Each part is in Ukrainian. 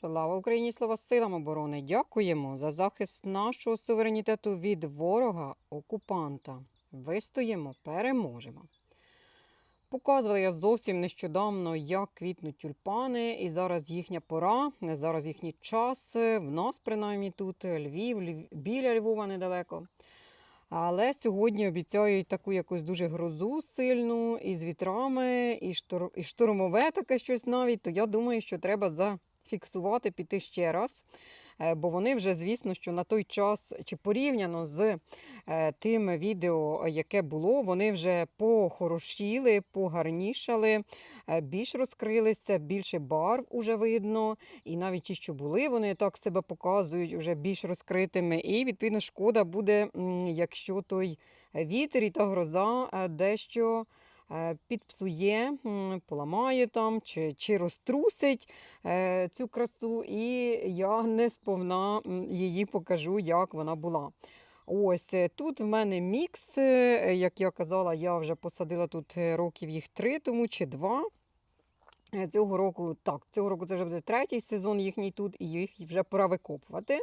Слава Україні, слава силам оборони! Дякуємо за захист нашого суверенітету від ворога окупанта. Вистоїмо, переможемо. Показувала я зовсім нещодавно, як квітнуть тюльпани, і зараз їхня пора, зараз їхній час. В нас, принаймні, тут Львів, Льв- біля Львова недалеко. Але сьогодні обіцяють таку якусь дуже грозу сильну, і з вітрами, і, штурмове таке щось навіть. То я думаю, що треба зафіксувати, піти ще раз. Е, Бо вони вже, звісно, що на той час, чи порівняно з е, тим відео, яке було, вони вже похорошіли, погарнішали, е, більш розкрилися, більше барв уже видно. І навіть ті, що були, вони так себе показують уже більш розкритими. І відповідно шкода буде, якщо той вітер і та гроза дещо підпсує, поламає там чи, чи розтрусить е, цю красу, і я не сповна її покажу, як вона була. Ось е, тут в мене мікс. е, Як я казала, я вже посадила тут е, років їх три тому чи два. Е, Цього року, так, цього року це вже буде третій сезон їхній тут, і їх вже пора викопувати.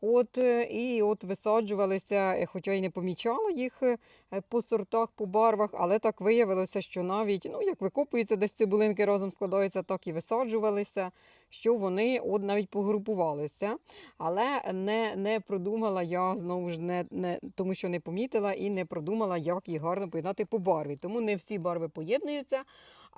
От, е, і от висаджувалися, е, хоча й не помічала їх е, по сортах, по барвах, але так виявилося, що навіть, ну, як викопуються десь цибулинки разом складаються, так і висаджувалися, що вони от навіть погрупувалися. Але не, не продумала я знову ж не, не тому, що не помітила і не продумала, як їх гарно поєднати по барві. Тому не всі барви поєднуються.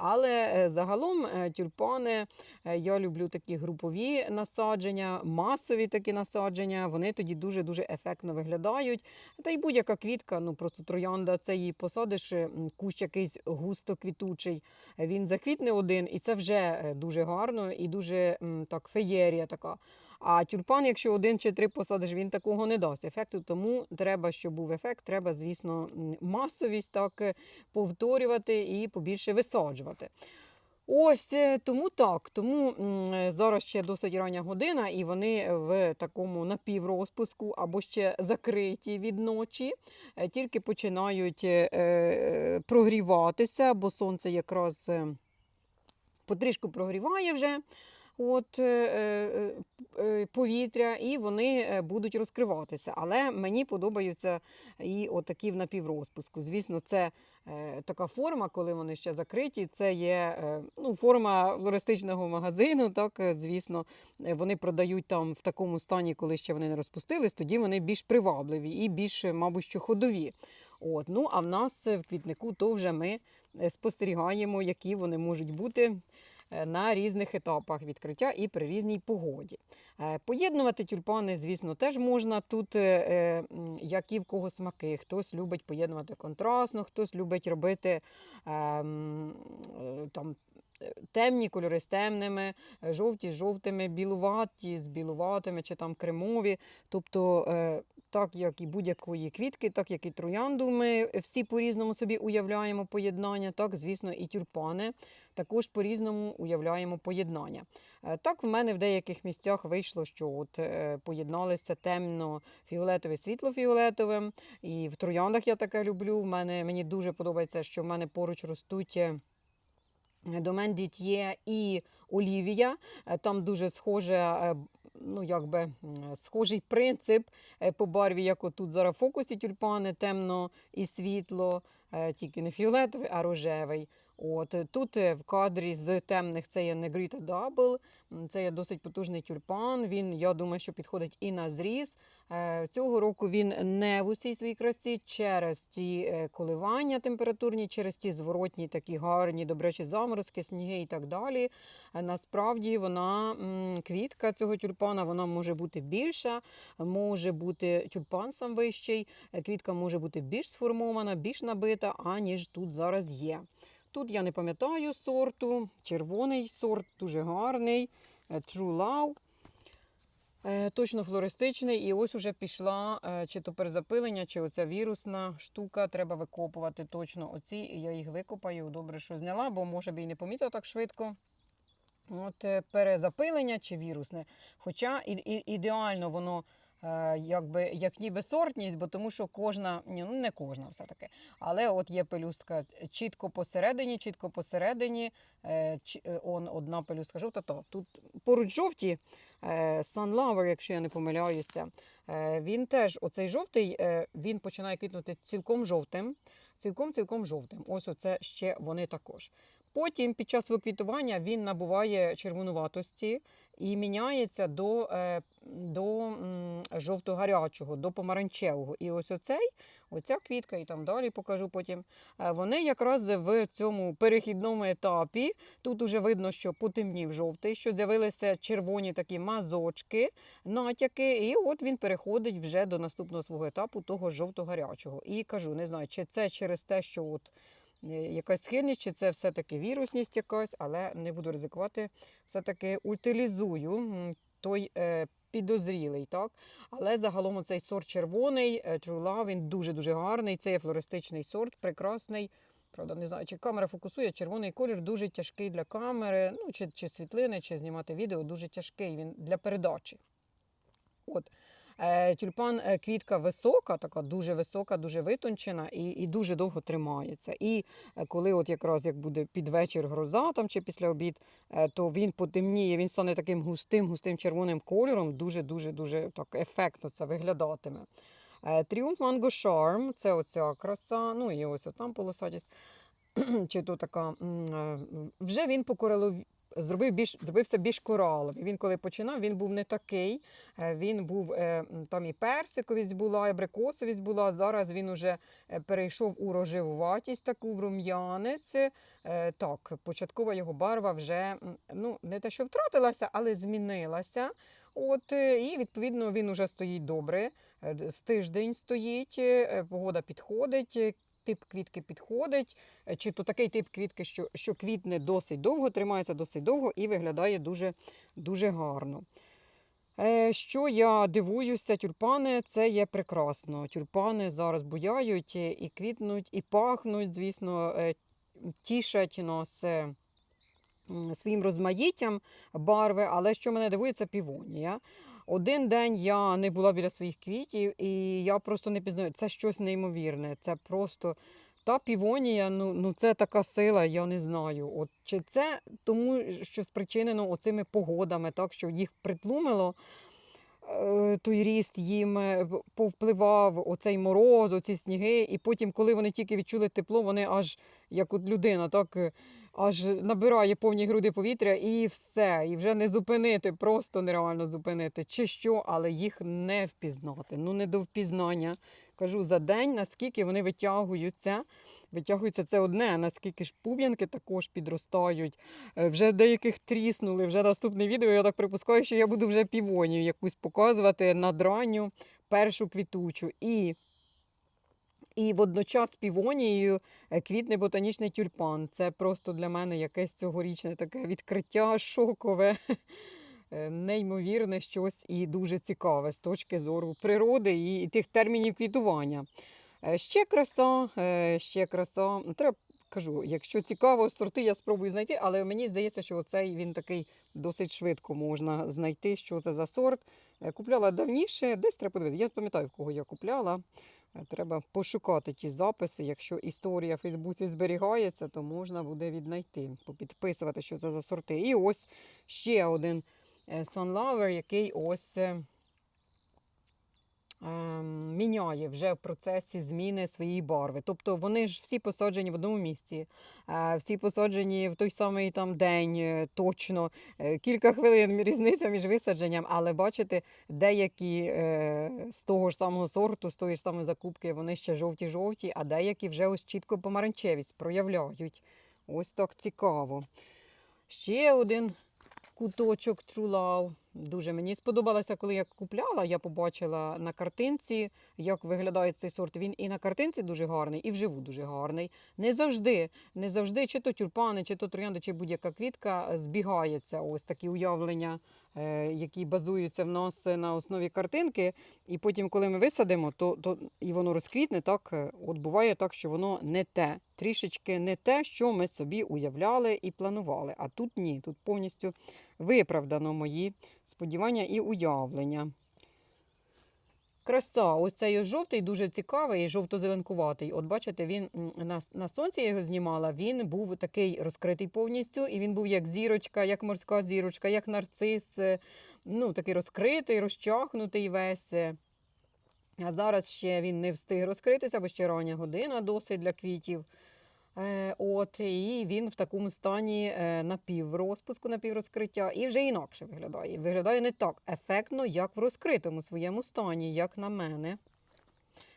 Але е, загалом е, тюльпани е, я люблю такі групові насадження, масові такі насадження. Вони тоді дуже дуже ефектно виглядають. Та й будь-яка квітка, ну просто троянда, це її посадиш, кущ якийсь густо квітучий. Він заквітне один, і це вже дуже гарно і дуже так феєрія така. А тюльпан, якщо один чи три посадиш, він такого не дасть ефекту. Тому треба, щоб був ефект, треба, звісно, масовість так е, повторювати і побільше висаджувати. Ось е, тому так. Тому е, зараз ще досить рання година, і вони в такому напіврозпуску або ще закриті від ночі, тільки починають прогріватися, бо сонце якраз потрішку прогріває вже. От е, е, е, повітря, і вони будуть розкриватися. Але мені подобаються і отакі в напіврозпуску. Звісно, це така форма, коли вони ще закриті. Це є ну, форма флористичного магазину. Так, звісно, вони продають там в такому стані, коли ще вони не розпустились, тоді вони більш привабливі і більш, мабуть, що ходові. От, ну а в нас в квітнику то вже ми спостерігаємо, які вони можуть бути на різних етапах відкриття і при різній погоді. Е, Поєднувати тюльпани, звісно, теж можна. Тут е, е, які в кого смаки. Хтось любить поєднувати контрастно, хтось любить робити е, е, там. Темні кольори з темними, е, жовті з жовтими, білуваті з білуватими чи там кремові. Тобто, е, так як і будь-якої квітки, так як і троянду, ми всі по-різному собі уявляємо поєднання, так, звісно, і тюльпани також по-різному уявляємо поєднання. Е, Так, в мене в деяких місцях вийшло, що от поєдналися темно-фіолетове світло-фіолетовим. І в трояндах я таке люблю. В мене, мені дуже подобається, що в мене поруч ростуть. Е, Домен Діт'є і Олівія. Е, Там дуже схоже, е, ну якби схожий принцип е, по барві, як отут зараз фокусі тюльпани, темно і світло, тільки не фіолетовий, а рожевий. От е, тут е, в кадрі з темних це є Negrita Double, це є досить потужний тюльпан. Він, я думаю, що підходить і на зріз. Е, Цього року він не в усій своїй красі через ті коливання температурні, через ті зворотні такі гарні, добрячі заморозки, сніги і так далі. Насправді вона квітка цього тюльпана вона може бути більша, може бути тюльпан сам вищий, квітка може бути більш сформована, більш набита, аніж тут зараз є. Тут я не пам'ятаю сорту, червоний сорт, дуже гарний, е, True Love. Е, Точно флористичний, і ось уже пішла е, чи то перезапилення, чи оця вірусна штука. Треба викопувати точно оці. І я їх викопаю. Добре, що зняла, бо може би і не помітила так швидко. От перезапилення чи вірусне. Хоча ідеально воно якби, як ніби сортність, бо тому що кожна, ні, ну не кожна все-таки, але от є пелюстка чітко посередині, чітко посередині, е, чи- е, он одна пелюстка жовта, то тут поруч жовті, е, Sunlover, якщо я не помиляюся, е, він теж, оцей жовтий, е, він починає квітнути цілком жовтим, цілком-цілком жовтим. Ось оце ще вони також. Потім під час виквітування він набуває червонуватості і міняється до, е, до жовто-гарячого, до помаранчевого. І ось оцей, оця квітка, і там далі покажу потім. е, Вони якраз в цьому перехідному етапі. Тут уже видно, що потемнів жовтий, що з'явилися червоні такі мазочки, натяки, і от він переходить вже до наступного свого етапу, того жовто-гарячого. І кажу, не знаю, чи це через те, що от якась схильність, чи це все-таки вірусність якась, але не буду ризикувати. Все-таки утилізую той е, підозрілий, так? Але загалом цей сорт червоний, е, True Love, він дуже-дуже гарний. Це є флористичний сорт, прекрасний. Правда, не знаю, чи камера фокусує. Червоний колір дуже тяжкий для камери, ну, чи, чи світлини, чи знімати відео, дуже тяжкий він для передачі. От. Е, Тюльпан е, квітка висока, така дуже висока, дуже витончена і, і дуже довго тримається. І е, коли от якраз як буде під вечір гроза там, чи після обід, то він потемніє, він стане таким густим, густим червоним кольором, дуже-дуже дуже так ефектно це виглядатиме. Тріумф Манго Charm – це оця краса, ну і ось там полосатість. Чи то така, вже він по зробив більш, зробився більш кораловий. Він коли починав, він був не такий. Е, Він був е, там і персиковість була, і абрикосовість була. Зараз він уже е, перейшов у рожевуватість, таку в рум'янець. Так, початкова його барва вже ну, не те, що втратилася, але змінилася. От, і відповідно він уже стоїть добре. З тиждень стоїть, погода підходить. Тип квітки підходить, е, чи то такий тип квітки, що, що квітне досить довго, тримається досить довго і виглядає дуже, дуже гарно. Е, Що я дивуюся, тюльпани це є прекрасно. Тюльпани зараз буяють е, і квітнуть, і пахнуть, звісно, тішать нас своїм розмаїттям барви. Але що мене дивує, це півонія. Один день я не була біля своїх квітів, і я просто не пізнаю. Це щось неймовірне. Це просто та півонія, ну, ну це така сила, я не знаю. От чи це тому, що спричинено оцими погодами, так що їх притлумило. Е, Той ріст їм е, повпливав оцей мороз, оці сніги, і потім, коли вони тільки відчули тепло, вони аж як от людина, так е, аж набирає повні груди повітря і все. І вже не зупинити, просто нереально зупинити. Чи що, але їх не впізнати. Ну не до впізнання. Кажу за день, наскільки вони витягуються. Витягується це одне, наскільки ж пуб'янки також підростають. Е, Вже деяких тріснули. Вже наступне відео, я так припускаю, що я буду вже півонію якусь показувати надранню першу квітучу. І і водночас півонією е, квітне ботанічний тюльпан. Це просто для мене якесь цьогорічне таке відкриття шокове, неймовірне щось і дуже цікаве з точки зору природи і, тих термінів квітування. Е, Ще краса, е, ще краса. Треба кажу, якщо цікаво, сорти я спробую знайти, але мені здається, що цей він такий досить швидко можна знайти, що це за сорт. Е, Купляла давніше, десь треба подивитися. Я пам'ятаю, в кого я купляла. Е, Треба пошукати ті записи. Якщо історія в Фейсбуці зберігається, то можна буде віднайти, попідписувати, що це за сорти. І ось ще один е, Sunlover, який ось е, ем, міняє вже в процесі зміни своєї барви. Тобто вони ж всі посаджені в одному місці, е, всі посаджені в той самий там день, точно, кілька хвилин різниця між висадженням, але бачите, деякі з того ж самого сорту, з тої ж самої закупки, вони ще жовті-жовті, а деякі вже ось чітко помаранчевість проявляють. Ось так цікаво. Ще один куточок True Love. Дуже мені сподобалося, коли я купляла. Я побачила на картинці, як виглядає цей сорт. Він і на картинці дуже гарний, і вживу дуже гарний. Не завжди, не завжди, чи то тюльпани, чи то троянди, чи будь-яка квітка збігається. Ось такі уявлення, е, які базуються в нас на основі картинки. І потім, коли ми висадимо, то, то і воно розквітне, так е, от буває так, що воно не те, трішечки не те, що ми собі уявляли і планували. А тут ні, тут повністю виправдано мої сподівання і уявлення. Краса, ось цей жовтий дуже цікавий, жовто-зеленкуватий. От бачите, він на, на сонці я його знімала, він був такий розкритий повністю, і він був як зірочка, як морська зірочка, як нарцис, е, ну, такий розкритий, розчахнутий весь. е. А зараз ще він не встиг розкритися, бо ще рання година досить для квітів. Е, от, і він в такому стані е, напіврозпуску, напіврозкриття, і вже інакше виглядає. Виглядає не так ефектно, як в розкритому своєму стані, як на мене.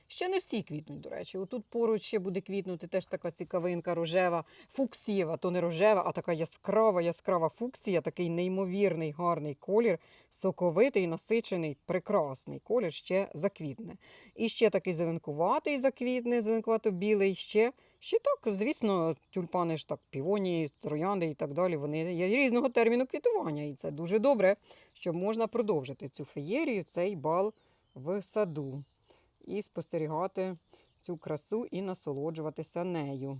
Ще не всі квітнуть, до речі. Отут поруч ще буде квітнути теж така цікавинка рожева, фуксієва, то не рожева, а така яскрава, яскрава фуксія, такий неймовірний гарний колір, соковитий, насичений, прекрасний колір ще заквітне. І ще такий зеленкуватий заквітне, зеленкувато-білий, ще Ще так, звісно, тюльпани ж так, півонії, троянди і так далі. Вони є різного терміну квітування, і це дуже добре, що можна продовжити цю феєрію, цей бал в саду і спостерігати цю красу і насолоджуватися нею.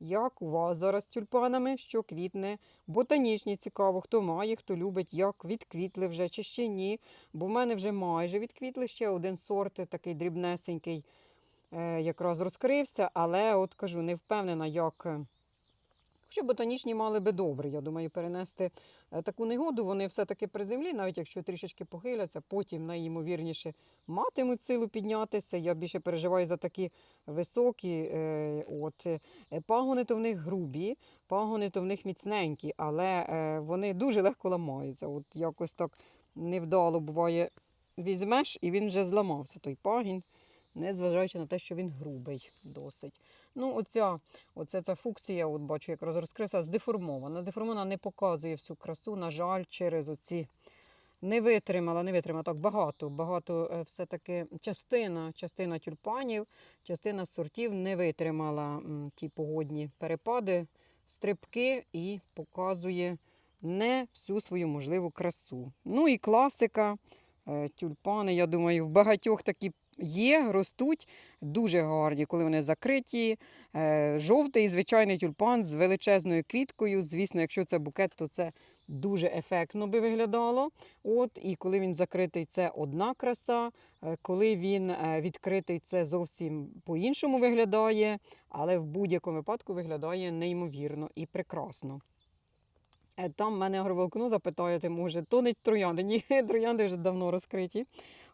Як у вас зараз з тюльпанами, що квітне? Ботанічні цікаво, хто має, хто любить, як відквітли вже чи ще ні. Бо в мене вже майже відквітли ще один сорт, такий дрібнесенький якраз розкрився, але от кажу, не впевнена, як. е, Хоча ботанічні мали би добре, я думаю, перенести е, таку негоду. Вони все-таки при землі, навіть якщо трішечки похиляться, потім найімовірніше матимуть силу піднятися. Я більше переживаю за такі високі. е, От, е, пагони то в них грубі, пагони то в них міцненькі, але е, вони дуже легко ламаються. От якось так невдало буває, візьмеш і він вже зламався той пагін незважаючи на те, що він грубий досить. Ну, оця, оця ця фуксія, от бачу, як розкрився, здеформована. Здеформована не показує всю красу, на жаль, через оці. Не витримала, не витримала так багато. Багато е, все-таки частина, частина тюльпанів, частина сортів не витримала ті погодні перепади, стрибки і показує не всю свою можливу красу. Ну і класика, е, тюльпани, я думаю, в багатьох такі є, ростуть дуже гарні, коли вони закриті. Е, Жовтий звичайний тюльпан з величезною квіткою. Звісно, якщо це букет, то це дуже ефектно би виглядало. От, і коли він закритий, це одна краса. Е, Коли він е, відкритий, це зовсім по-іншому виглядає, але в будь-якому випадку виглядає неймовірно і прекрасно. Там мене агроволокно запитаєте, може, то не троянди. Ні, троянди вже давно розкриті,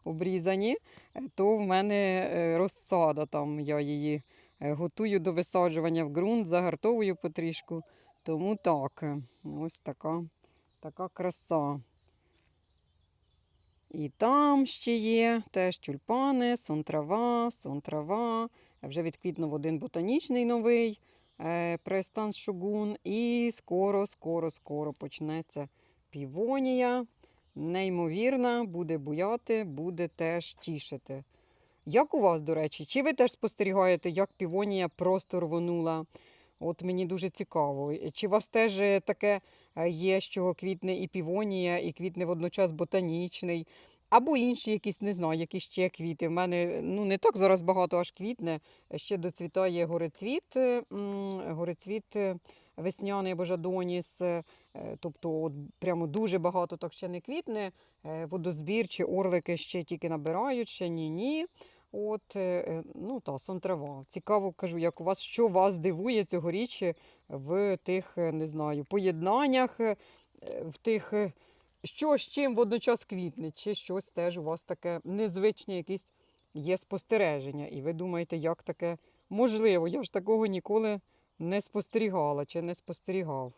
обрізані. Е, То в мене е, розсада, там я її е, готую до висаджування в ґрунт, загартовую потрішку. Тому так, ось така, така краса. І там ще є теж тюльпани, сон-трава, сон-трава. Вже відквітнув один ботанічний новий е, престан шугун. І скоро, скоро, скоро почнеться півонія. Неймовірна, буде буяти, буде теж тішити. Як у вас, до речі, чи ви теж спостерігаєте, як півонія просто рвонула? От мені дуже цікаво. Чи у вас теж е, таке е, є, що квітне і півонія, і квітне водночас ботанічний, або інші якісь, не знаю, які ще квіти. В мене ну, не так зараз багато аж квітне. Ще доцвітає горецвіт, е, горецвіт весняний або жадоніс. е, е, Тобто от прямо дуже багато так ще не квітне. Е, Водозбір чи орлики ще тільки набирають, ще ні-ні. От, ну та сон трава. Цікаво кажу, як у вас, що вас дивує цьогоріч в тих, не знаю, поєднаннях, в тих, що з чим водночас квітне, чи щось теж у вас таке незвичне, якісь є спостереження. І ви думаєте, як таке можливо? Я ж такого ніколи не спостерігала чи не спостерігав.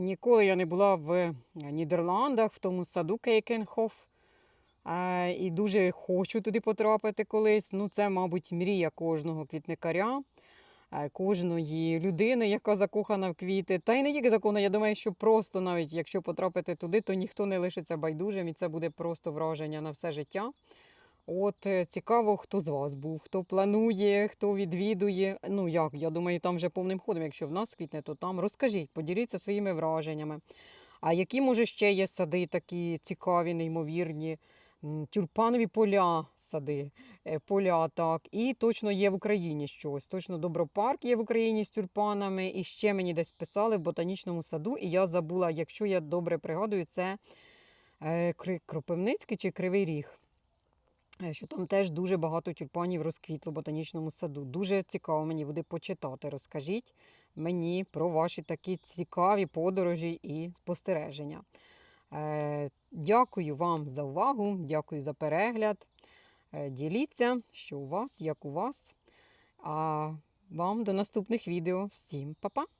Ніколи я не була в Нідерландах, в тому саду Кейкенхоф. Е, І дуже хочу туди потрапити колись. Ну, це, мабуть, мрія кожного квітникаря, е, кожної людини, яка закохана в квіти. Та й не тільки закохана, я думаю, що просто навіть якщо потрапити туди, то ніхто не лишиться байдужим, і це буде просто враження на все життя. От е, цікаво, хто з вас був, хто планує, хто відвідує. Ну як, я думаю, там вже повним ходом, якщо в нас квітне, то там розкажіть, поділіться своїми враженнями. А які, може, ще є сади такі цікаві, неймовірні, тюльпанові поля сади, е, поля так. І точно є в Україні щось. Точно Добропарк є в Україні з тюльпанами. І ще мені десь писали в ботанічному саду, і я забула, якщо я добре пригадую, це е, Кропивницький чи Кривий Ріг. Е, Що там теж дуже багато тюльпанів розквітло в ботанічному саду. Дуже цікаво мені буде почитати. Розкажіть мені про ваші такі цікаві подорожі і спостереження. Е, Дякую вам за увагу, дякую за перегляд. Е, Діліться, що у вас, як у вас. А вам до наступних відео. Всім па-па!